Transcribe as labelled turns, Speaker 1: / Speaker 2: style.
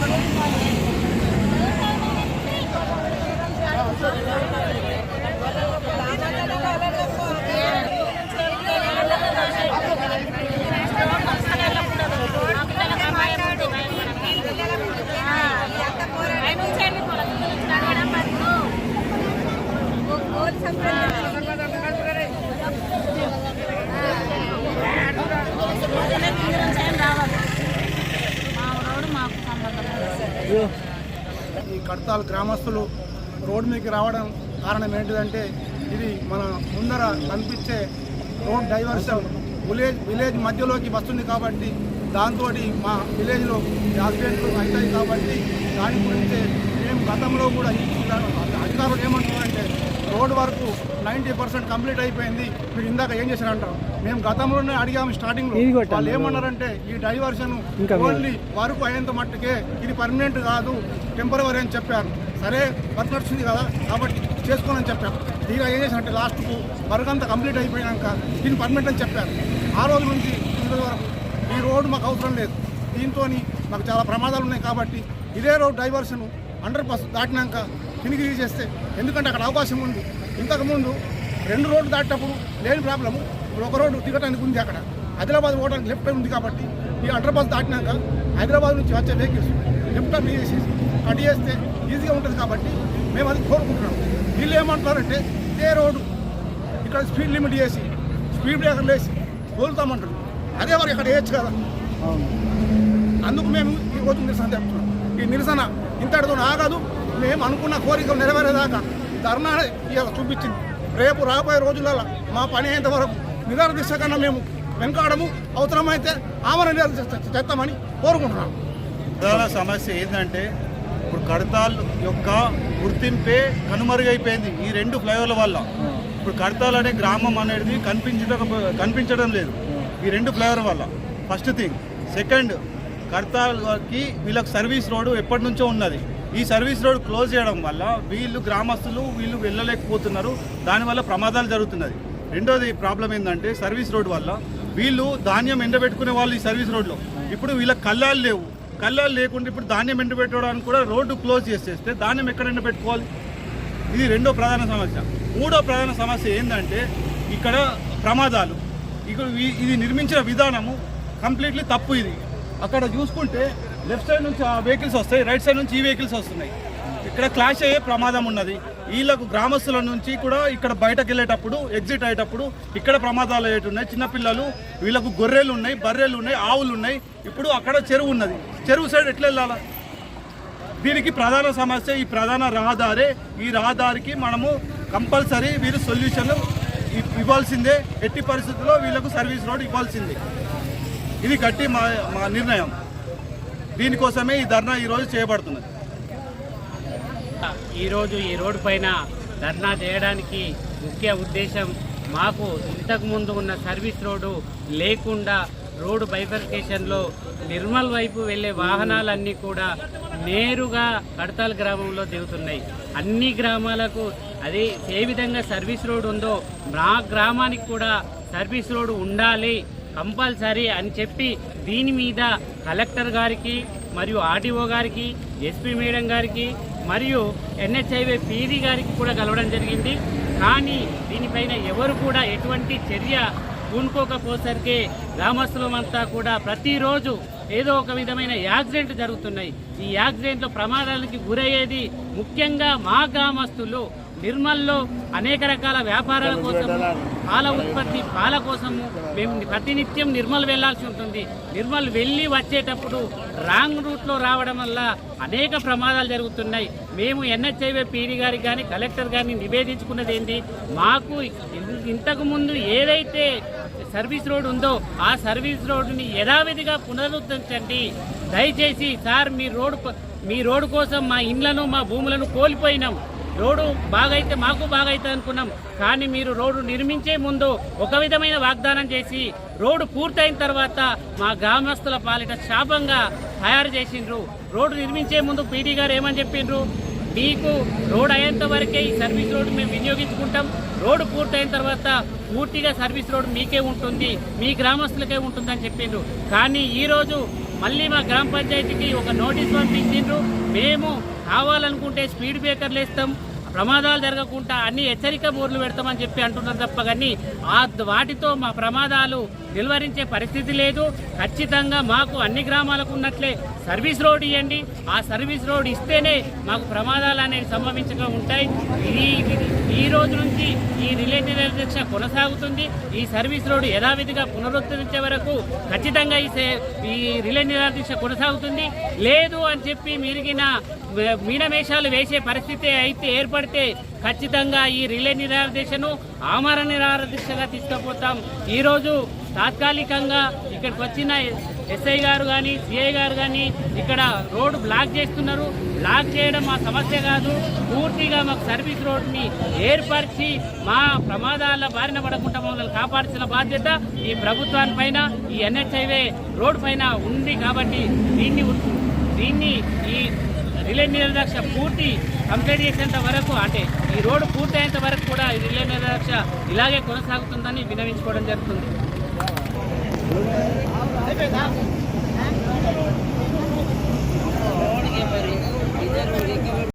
Speaker 1: はい。ఈ కడతాల్ గ్రామస్తులు రోడ్డు మీదకి రావడం కారణం ఏంటిదంటే ఇది మన ముందర కనిపించే రోడ్ డైవర్షన్ విలేజ్ విలేజ్ మధ్యలోకి వస్తుంది కాబట్టి దాంతో మా విలేజ్లో యాక్సిడెంట్లు అవుతాయి కాబట్టి దాని గురించి మేము గతంలో కూడా ఈ అధికారులు ఏమంటున్నారంటే రోడ్ వరకు నైంటీ పర్సెంట్ కంప్లీట్ అయిపోయింది మీరు ఇందాక ఏం చేశారంటారు? మేము గతంలోనే అడిగాము స్టార్టింగ్లో వాళ్ళు ఏమన్నారంటే ఈ డైవర్షన్ ఓన్లీ వరకు అయ్యేంత మట్టుకే ఇది పర్మనెంట్ కాదు టెంపరవరీ అని చెప్పారు. సరే వర్క్ నడుస్తుంది కదా కాబట్టి చేసుకోనని చెప్పారు. తీరా ఏం చేశారంటే లాస్ట్కు వర్క్ అంతా కంప్లీట్ అయిపోయాక దీన్ని పర్మనెంట్ అని చెప్పారు. ఆ రోజు నుంచి ఈ రోజు వరకు ఈ రోడ్డు మాకు అవసరం లేదు. దీంతో మాకు చాలా ప్రమాదాలు ఉన్నాయి కాబట్టి ఇదే రోడ్ డైవర్షన్ అండర్ పాస్ దాటినాక కిందికి తీసేస్తే ఎందుకంటే అక్కడ అవకాశం ఉంది. ఇంతకుముందు రెండు రోడ్లు దాటేటప్పుడు లేని ప్రాబ్లము ఇప్పుడు ఒక రోడ్డు దిగటానికి ఉంది అక్కడ. ఆదిలాబాద్ పోవడానికి లెఫ్ట్ ఉంది కాబట్టి ఈ పాస్ దాటినాక హైదరాబాద్ నుంచి వచ్చే వెహికల్స్ లెఫ్ట్ టర్న్ చేసి కట్ చేస్తే ఈజీగా ఉంటుంది కాబట్టి మేము అది కోరుకుంటున్నాం. వీళ్ళు ఏమంటున్నారంటే ఇదే రోడ్డు. ఇక్కడ స్పీడ్ లిమిట్ చేసి స్పీడ్ బ్రేకర్లు వేసి తోలుతామంటారు. అదే వారు ఇక్కడ వేయచ్చు కదా. అందుకు మేము ఈ రోజు నిరసన చెప్తున్నాం. ఈ నిరసన ఇంతటితో ఆగదు. మేము అనుకున్న కోరిక నెరవేరేదాకా ధర్నా ఇవాళ చూపించింది. రేపు రాబోయే రోజులలో మా పని అయ్యేంతవరకు వరకు కన్నా మేము వెనకాడము అవసరమైతే ఆమరణ నిరాహార చేస్తామని కోరుకుంటున్నాం.
Speaker 2: ప్రధాన సమస్య ఏంటంటే ఇప్పుడు కడతాల్ యొక్క గుర్తింపే కనుమరుగైపోయింది ఈ రెండు ఫ్లైఓవర్ల వల్ల. ఇప్పుడు కడతాల్ అనే గ్రామం అనేది కనిపించడం కనిపించడం లేదు ఈ రెండు ఫ్లైఓవర్ వల్ల. ఫస్ట్ థింగ్ సెకండ్ కడతాల్కి వీళ్ళకి సర్వీస్ రోడ్డు ఎప్పటి నుంచో ఉన్నది. ఈ సర్వీస్ రోడ్ క్లోజ్ చేయడం వల్ల వీళ్ళు గ్రామస్తులు వీళ్ళు వెళ్ళలేకపోతున్నారు. దానివల్ల ప్రమాదాలు జరుగుతున్నది. రెండోది ప్రాబ్లం ఏంటంటే సర్వీస్ రోడ్ వల్ల వీళ్ళు ధాన్యం ఎండబెట్టుకునే వాళ్ళు ఈ సర్వీస్ రోడ్లో. ఇప్పుడు వీళ్ళ కళ్ళాలు లేవు. కళ్ళాలు లేకుండా ఇప్పుడు ధాన్యం ఎండబెట్టడానికి కూడా రోడ్డు క్లోజ్ చేసేస్తే ధాన్యం ఎక్కడ ఎండబెట్టుకోవాలి? ఇది రెండో ప్రధాన సమస్య. మూడో ప్రధాన సమస్య ఏంటంటే ఇక్కడ ప్రమాదాలు. ఇక్కడ ఇది నిర్మించిన విధానము కంప్లీట్లీ తప్పు ఇది. అక్కడ చూసుకుంటే లెఫ్ట్ సైడ్ నుంచి ఆ వెహికల్స్ వస్తాయి రైట్ సైడ్ నుంచి ఈ వెహికల్స్ వస్తున్నాయి. ఇక్కడ క్లాష్ అయ్యే ప్రమాదం ఉన్నది. వీళ్ళకు గ్రామస్తుల నుంచి కూడా ఇక్కడ బయటకు వెళ్ళేటప్పుడు ఎగ్జిట్ అయ్యేటప్పుడు ఇక్కడ ప్రమాదాలు అయ్యేటున్నాయి చిన్నపిల్లలు వీళ్ళకు గొర్రెలు ఉన్నాయి బర్రెలు ఉన్నాయి ఆవులు ఉన్నాయి. ఇప్పుడు అక్కడ చెరువు ఉన్నది. చెరువు సైడ్ ఎట్లా వెళ్ళాలా? దీనికి ప్రధాన సమస్య ఈ ప్రధాన రహదారే. ఈ రహదారికి మనము కంపల్సరీ వీరు సొల్యూషన్ ఇవ్వాల్సిందే. ఎట్టి పరిస్థితుల్లో వీళ్ళకు సర్వీస్ రోడ్ ఇవ్వాల్సిందే. ఇది గట్టి మా మా నిర్ణయం. దీనికోసమే ఈ ధర్నా ఈరోజు చేయబడుతున్నది.
Speaker 3: ఈరోజు ఈ రోడ్డు పైన ధర్నా చేయడానికి ముఖ్య ఉద్దేశం మాకు ఇంతకుముందు ఉన్న సర్వీస్ రోడ్డు లేకుండా రోడ్డు బైఫర్కేషన్లో నిర్మల్ వైపు వెళ్ళే వాహనాలన్నీ కూడా నేరుగా కడతాల్ గ్రామంలో దిగుతున్నాయి. అన్ని గ్రామాలకు అది ఏ విధంగా సర్వీస్ రోడ్ ఉందో మా గ్రామానికి కూడా సర్వీస్ రోడ్ ఉండాలి కంపల్సరీ అని చెప్పి దీని మీద కలెక్టర్ గారికి మరియు ఆర్టీఓ గారికి ఎస్పీ మేడం గారికి మరియు ఎన్హెచ్ఐవే పీడీ గారికి కూడా కలవడం జరిగింది. కానీ దీనిపైన ఎవరు కూడా ఎటువంటి చర్య పూనుకోకపోసరికి గ్రామస్తులమంతా కూడా ప్రతిరోజు ఏదో ఒక విధమైన యాక్సిడెంట్ జరుగుతున్నాయి. ఈ యాక్సిడెంట్లో ప్రమాదాలకి గురయ్యేది ముఖ్యంగా మా గ్రామస్తులు. నిర్మల్లో అనేక రకాల వ్యాపారాల కోసం పాల ఉత్పత్తి పాల కోసము మేము ప్రతినిత్యం నిర్మల్ వెళ్ళాల్సి ఉంటుంది. నిర్మల్ వెళ్ళి వచ్చేటప్పుడు రాంగ్ రూట్లో రావడం వల్ల అనేక ప్రమాదాలు జరుగుతున్నాయి. మేము ఎన్హెచ్ఐవే పీడీ గారికి కానీ కలెక్టర్ గారిని నివేదించుకున్నది ఏంటి? మాకు ఇన్- ఇంతకు ముందు ఏదైతే సర్వీస్ రోడ్ ఉందో ఆ సర్వీస్ రోడ్డుని యథావిధిగా పునరుద్ధరించండి. దయచేసి సార్ మీ రోడ్డు ప- మీ రోడ్డు కోసం మా ఇండ్లను మా భూములను కోల్పోయినాం. రోడ్డు బాగైతే మాకు బాగైతే అనుకున్నాం. కానీ మీరు రోడ్డు నిర్మించే ముందు ఒక విధమైన వాగ్దానం చేసి రోడ్డు పూర్తయిన తర్వాత మా గ్రామస్తుల పాలిట శాపంగా తయారు చేసిండ్రు. రోడ్డు నిర్మించే ముందు పీడీ గారు ఏమని చెప్పిండ్రు? మీకు రోడ్ అయ్యేంత వరకే ఈ సర్వీస్ రోడ్డు మేము వినియోగించుకుంటాం. రోడ్డు పూర్తయిన తర్వాత పూర్తిగా సర్వీస్ రోడ్డు మీకే ఉంటుంది మీ గ్రామస్తులకే ఉంటుందని చెప్పిండ్రు. కానీ ఈరోజు మళ్ళీ మా గ్రామ పంచాయతీకి ఒక నోటీస్ పంపించిండ్రు. మేము కావాలనుకుంటే స్పీడ్ బ్రేకర్లు వేస్తాం ప్రమాదాలు జరగకుండా అన్ని హెచ్చరిక బోర్లు పెడతామని చెప్పి అంటున్నారు తప్ప కానీ ఆ వాటితో మా ప్రమాదాలు నిలువరించే పరిస్థితి లేదు. ఖచ్చితంగా మాకు అన్ని గ్రామాలకు ఉన్నట్లే సర్వీస్ రోడ్ ఇవ్వండి ఆ సర్వీస్ రోడ్ ఇస్తేనే మాకు ప్రమాదాలు అనేవి సంభవించగా ఉంటాయి. ఈ ఈ రోజు నుంచి ఈ రిలేటివ్ నిరదీక్ష కొనసాగుతుంది. ఈ సర్వీస్ రోడ్డు యథావిధిగా పునరుద్ధరించే వరకు ఖచ్చితంగా ఈ సే- ఈ రిలే నిరాదీక్ష కొనసాగుతుంది. లేదు అని చెప్పి మిరిగిన మీనమేషాలు వేసే పరిస్థితి అయితే ఏర్పడితే ఖచ్చితంగా ఈ రిలే నిరాదీక్షను ఆమరణ నిరాదీక్షగా తీసుకుపోతాం. ఈరోజు తాత్కాలికంగా ఇక్కడికి వచ్చిన ఎస్ఐ గారు కానీ సిఐ గారు కానీ ఇక్కడ రోడ్డు బ్లాక్ చేస్తున్నారు. బ్లాక్ చేయడం మా సమస్య కాదు. పూర్తిగా మాకు సర్వీస్ రోడ్ని ఏర్పరిచి మా ప్రమాదాల బారిన పడకుండా మమ్మల్ని కాపాడాల్సిన బాధ్యత ఈ ప్రభుత్వాన్ని పైన ఈ ఎన్హెచ్ఐవే రోడ్ పైన ఉంది కాబట్టి దీన్ని దీన్ని ఈ రిలే నిర్లక్ష పూర్తి కంప్లీట్ చేసేంత వరకు అంటే ఈ రోడ్డు పూర్తయ్యేంత వరకు కూడా ఈ రిలే నిర్లక్ష ఇలాగే కొనసాగుతుందని వినవించుకోవడం జరుగుతుంది.
Speaker 4: ஏன் பேர் தான் ஓடுங்க பாருங்க